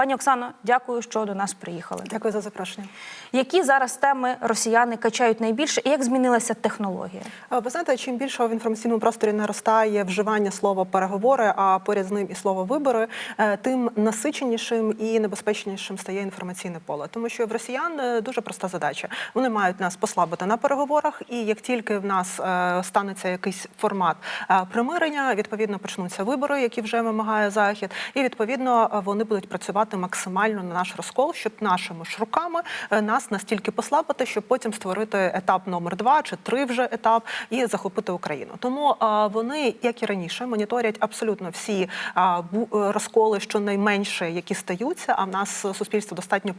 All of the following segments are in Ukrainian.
Пані Оксано, дякую, що до нас приїхали. Дякую за запрошення. Які зараз теми росіяни качають найбільше, і як змінилася технологія? Ви знаєте, чим більше в інформаційному просторі наростає вживання слова переговори, а поряд з ним і слово вибори, е, тим насиченішим і небезпечнішим стає інформаційне поле. Тому що в росіян е, дуже проста задача. Вони мають нас послабити на переговорах, і як тільки в нас е, станеться якийсь формат е, примирення, відповідно почнуться вибори, які вже вимагає захід, і відповідно е, вони будуть працювати максимально на наш розкол, щоб нашими ж руками е, нас настільки послабити, щоб потім створити етап номер два чи три вже етап і захопити Україну. Тому вони, як і раніше, моніторять абсолютно всі е, розколи, щонайменше, які стаються. А в нас суспільство достатньо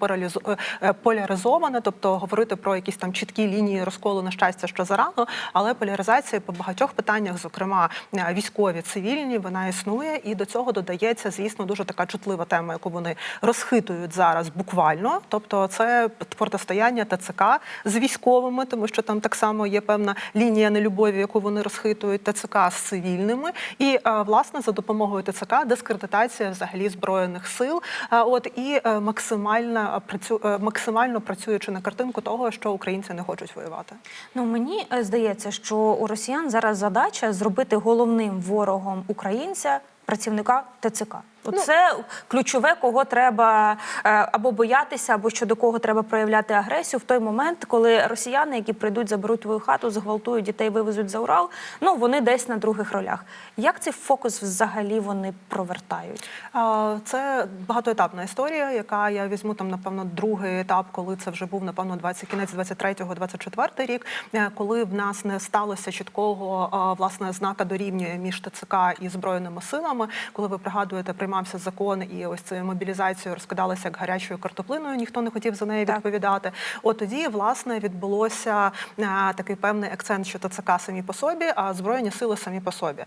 е, поляризоване, тобто говорити про якісь там чіткі лінії розколу на щастя, що зарано, але поляризація по багатьох питаннях, зокрема військові, цивільні, вона існує, і до цього додається, звісно, дуже така чутлива тема, яку вони розхитують зараз буквально. Тобто, це протистояння ТЦК з військовими, тому що там так само є певна лінія нелюбові, яку вони розхитують ТЦК з цивільними, і е, власне за допомогою ТЦК дискредитація взагалі збройних сил. Е, От і е, максимальна працю максимально працюючи на картинку того, що українці не хочуть воювати. Ну мені здається, що у росіян зараз задача зробити головним ворогом українця працівника ТЦК. Оце ключове, кого треба е, або боятися, або щодо кого треба проявляти агресію в той момент, коли росіяни, які прийдуть, заберуть твою хату, зґвалтують дітей, вивезуть за Урал. Ну вони десь на других ролях. Як цей фокус взагалі вони провертають? Це багатоетапна історія, яка я візьму там, напевно, другий етап, коли це вже був напевно 20, кінець 23-го, 24 рік, е, коли в нас не сталося чіткого власне знака дорівнює між ТЦК і збройними силами. Коли ви пригадуєте, приймався закон і ось цією мобілізацією розкидалася як гарячою картоплиною, ніхто не хотів за неї Так. відповідати. От тоді власне відбулося е, такий певний акцент, що ТЦК самі по собі, а збройні сили самі по собі.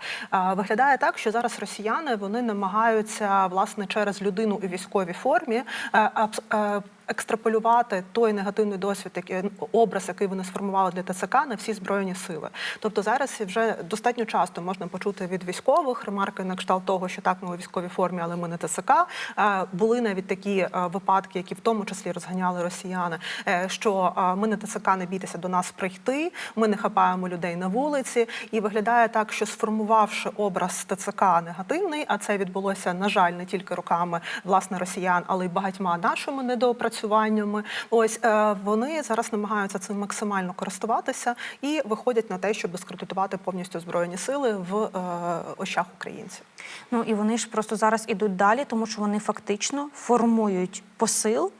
Виглядає так, що зараз росіяни вони намагаються власне через людину у військовій формі е, е, екстраполювати той негативний досвід, який образ, який вони сформували для ТЦК на всі збройні сили. Тобто зараз вже достатньо часто можна почути від військових ремарки на кшталт того, що так ми у військовій формі, але ми не ТЦК. Е, Були навіть такі е, випадки, які в тому числі розганяли росіяни, е, що ми не ТЦК, не бійтеся до нас прийти. Ми не хапаємо людей на вулиці, і виглядає так, що сформувавши образ ТЦК негативний, а це відбулося на жаль не тільки руками власне росіян, але й багатьма нашими недоопрацюваннями. Ось е, вони зараз намагаються цим максимально користуватися і виходять на те, щоб дискредитувати повністю збройні сили в е, очах українців. Ну і вони ж просто зараз ідуть далі, тому що вони фактично формують посил.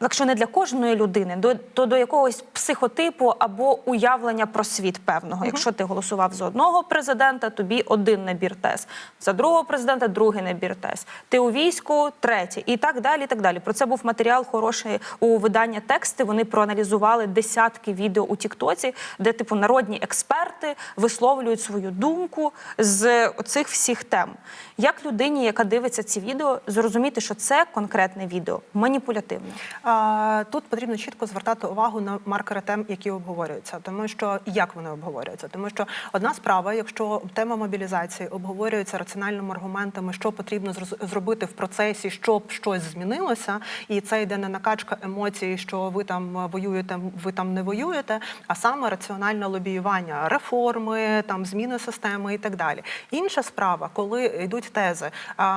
Якщо не для кожної людини, до, то до якогось психотипу або уявлення про світ певного. Якщо ти голосував за одного президента, тобі один набір тез. За другого президента другий набір тез. Ти у війську третій. І так далі. І так далі. Про це був матеріал хороший у видання тексти. Вони проаналізували десятки відео у Тіктоці, де типу народні експерти висловлюють свою думку з оцих всіх тем. Як людині, яка дивиться ці відео, зрозуміти, що це конкретне відео маніпулятивне? А, Тут потрібно чітко звертати увагу на маркери тем, які обговорюються, тому що як вони обговорюються, тому що одна справа, якщо тема мобілізації обговорюється раціональними аргументами, що потрібно зробити в процесі, щоб щось змінилося, і це йде не накачка емоцій, що ви там воюєте, ви там не воюєте, а саме раціональне лобіювання, реформи, там зміни системи і так далі. Інша справа, коли йдуть тези,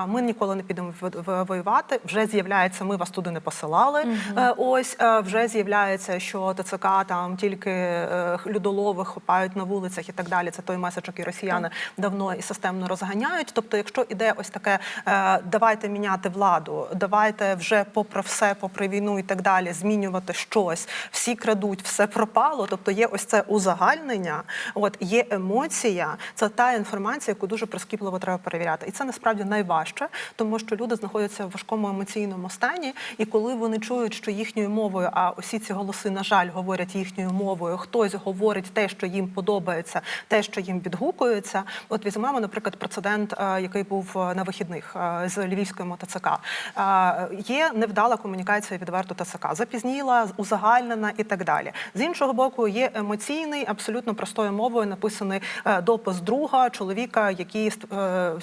ми ніколи не підемо воювати, вже з'являється, ми вас туди не посилали. Е, Ось е, вже з'являється, що ТЦК там тільки е, людолови хопають на вулицях і так далі. Це той меседж, який росіяни давно і системно розганяють. Тобто, якщо іде ось таке, давайте міняти владу, давайте вже попри все, попри війну і так далі, змінювати щось, всі крадуть, все пропало. Тобто є ось це узагальнення, от є емоція. Це та інформація, яку дуже прискіпливо треба перевіряти. І це насправді найважче, тому що люди знаходяться в важкому емоційному стані, і коли вони чують, що їхньою мовою, а усі ці голоси, на жаль, говорять їхньою мовою. Хтось говорить те, що їм подобається, те, що їм відгукується. От візьмемо, наприклад, прецедент, е, який був е, на вихідних е, з львівської мотоЦК. Е, Є невдала комунікація відверто ТЦК, запізніла, узагальнена і так далі. З іншого боку, є емоційний, абсолютно простою мовою написаний допис друга чоловіка, який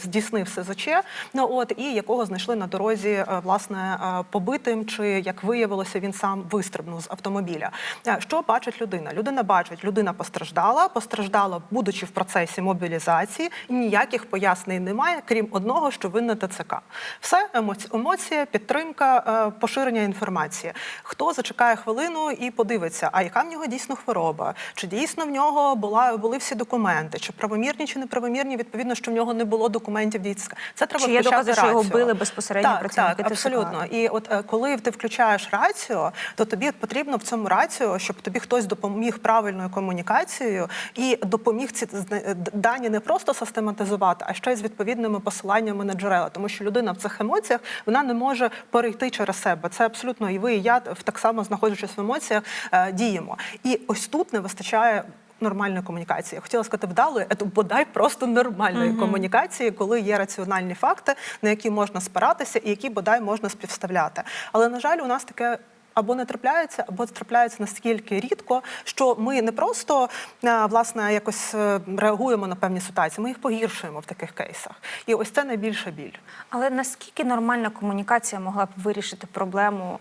здійснив СЗЧ, ну от і якого знайшли на дорозі власне побитим, чи як виявилося, він сам вистрибнув з автомобіля. Е, Що бачить людина? Людина бачить, людина постраждала, постраждала, будучи в процесі мобілізації, ніяких пояснень немає, крім одного, що винна ТЦК. Все емоці- емоція, підтримка, е, поширення інформації. Хто зачекає хвилину і подивиться, а яка в нього дійсно хвороба? Чи дійсно в нього була були всі документи? Чи правомірні, чи неправомірні? Відповідно, що в нього не було документів дійсно. Це треба Чи є докази, що його били безпосередньо так, працівники так, ТЦК? абсолютно. І от е, коли ти включаєш рацію, то тобі потрібно в цьому рацію, щоб тобі хтось допоміг правильною комунікацією і допоміг ці е, дані не просто систематизувати, а ще й з відповідними посиланнями на джерела, тому що людина в цих емоціях вона не може перейти через себе. Це абсолютно і ви, і я так само знаходячись в емоціях, е, діємо. І ось тут не вистачає. Нормальної комунікації. Я хотіла сказати вдалої, а то бодай просто нормальної комунікації, коли є раціональні факти, на які можна спиратися, і які бодай можна співставляти. Але на жаль, у нас таке. Або не трапляється, або трапляється настільки рідко, що ми не просто е, власне якось е, реагуємо на певні ситуації, ми їх погіршуємо в таких кейсах. І ось це найбільша біль. Але наскільки нормальна комунікація могла б вирішити проблему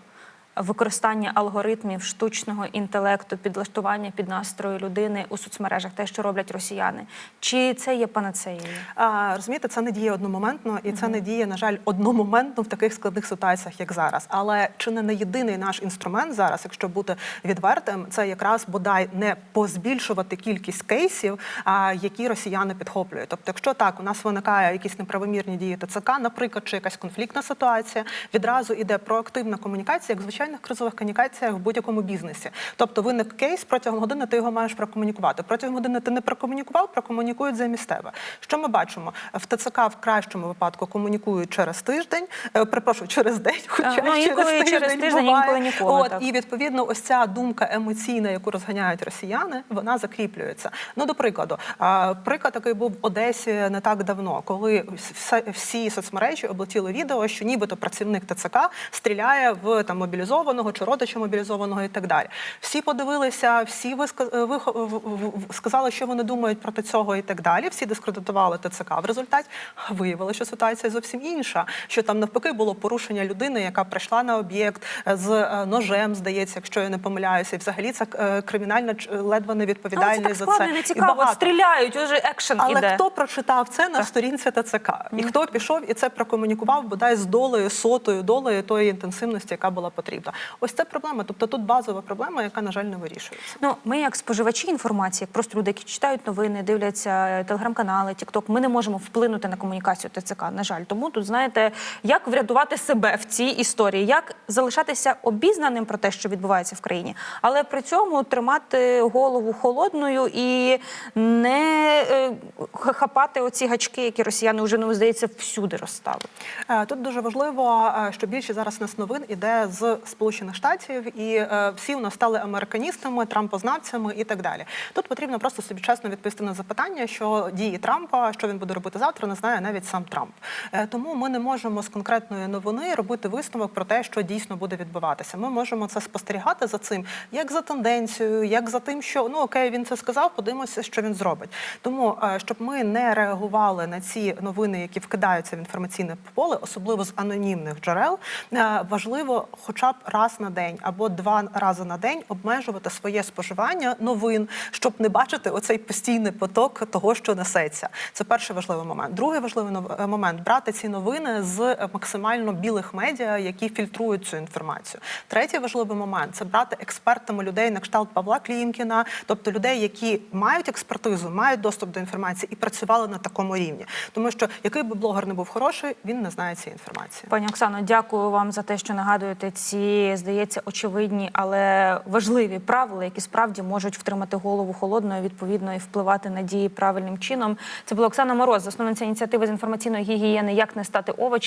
використання алгоритмів штучного інтелекту, підлаштування під настрої людини у соцмережах, те, що роблять росіяни? Чи це є панацеєю? А, розумієте, це не діє одномоментно, і це не діє, на жаль, одномоментно в таких складних ситуаціях, як зараз. Але чи не не єдиний наш інструмент зараз, якщо бути відвертим, це якраз бодай не позбільшувати кількість кейсів, а, які росіяни підхоплюють. Тобто, якщо так, у нас виникає якісь неправомірні дії ТЦК, наприклад, чи якась конфліктна ситуація, відразу іде проактивна комунікація, як в звичайних кризових комунікаціях в будь-якому бізнесі. Тобто виник кейс протягом години, ти його маєш прокомунікувати. Протягом години ти не прокомунікував, прокомунікують замість тебе. Що ми бачимо? В ТЦК в кращому випадку комунікують через тиждень, е, перепрошую, через день, хоча ну, й інколи через через тиждень, тиждень, буває. інколи ніколи, От, так. і відповідно, ось ця думка емоційна, яку розганяють росіяни, вона закріплюється. Ну, до прикладу, приклад такий був в Одесі не так давно, коли всі соцмережі облетіли відео, що нібито працівник ТЦК стріляє в там мобілізованого чи родича мобілізованого і так далі. Всі подивилися, всі в- сказали, що вони думають проти цього і так далі. Всі дискредитували ТЦК. В результаті виявилося, що ситуація зовсім інша. Що там навпаки було порушення людини, яка прийшла на об'єкт е, з е, ножем, здається, якщо я не помиляюся, і взагалі це е, кримінальна ледве не Але це відповідальність так за складно, це. не І цікаво. багато. Стріляють, уже екшен Але іде. хто прочитав це на сторінці ТЦК? І хто пішов і це прокомунікував бодай з долею, сотою долею тої інтенсивності, яка була потрібна? Ось це проблема. Тобто тут базова проблема, яка на жаль не вирішується. Ну, ми, як споживачі інформації, як просто люди, які читають новини, дивляться е, телеграм-канали, Тікток, ми не можемо вплинути на комунікацію ТЦК. На жаль, тому тут знаєте, як врятувати себе в цій історії, як залишатися обізнаним про те, що відбувається в країні, але при цьому тримати голову холодною і не е, хапати оці гачки, які росіяни вже ну здається всюди розставили. Е, Тут дуже важливо, що більше зараз нас новин іде з Сполучених Штатів, і е, всі у нас стали американістами, трампознавцями і так далі. Тут потрібно просто собі чесно відповісти на запитання, що дії Трампа, що він буде робити завтра, не знає навіть сам Трамп. Е, Тому ми не можемо з конкретної новини робити висновок про те, що дійсно буде відбуватися. Ми можемо це спостерігати за цим, як за тенденцією, як за тим, що ну окей, він це сказав, подивимося, що він зробить. Тому е, щоб ми не реагували на ці новини, які вкидаються в інформаційне поле, особливо з анонімних джерел, е, важливо, хоча б раз на день або два рази на день обмежувати своє споживання новин, щоб не бачити оцей постійний поток того, що несеться. Це перший важливий момент. Другий важливий е, момент брати ці новини з е, максимально білих медіа, які фільтрують цю інформацію. Третій важливий момент це брати експертами людей на кшталт Павла Клімкіна, тобто людей, які мають експертизу, мають доступ до інформації і працювали на такому рівні. Тому що який би блогер не був хороший, він не знає цієї інформації. Пані Оксано, дякую вам за те, що нагадуєте ці, здається, очевидні, але важливі правила, які справді можуть втримати голову холодною, відповідно, і впливати на дії правильним чином. Це була Оксана Мороз, засновниця ініціативи з інформаційної гігієни Як не стати овочем.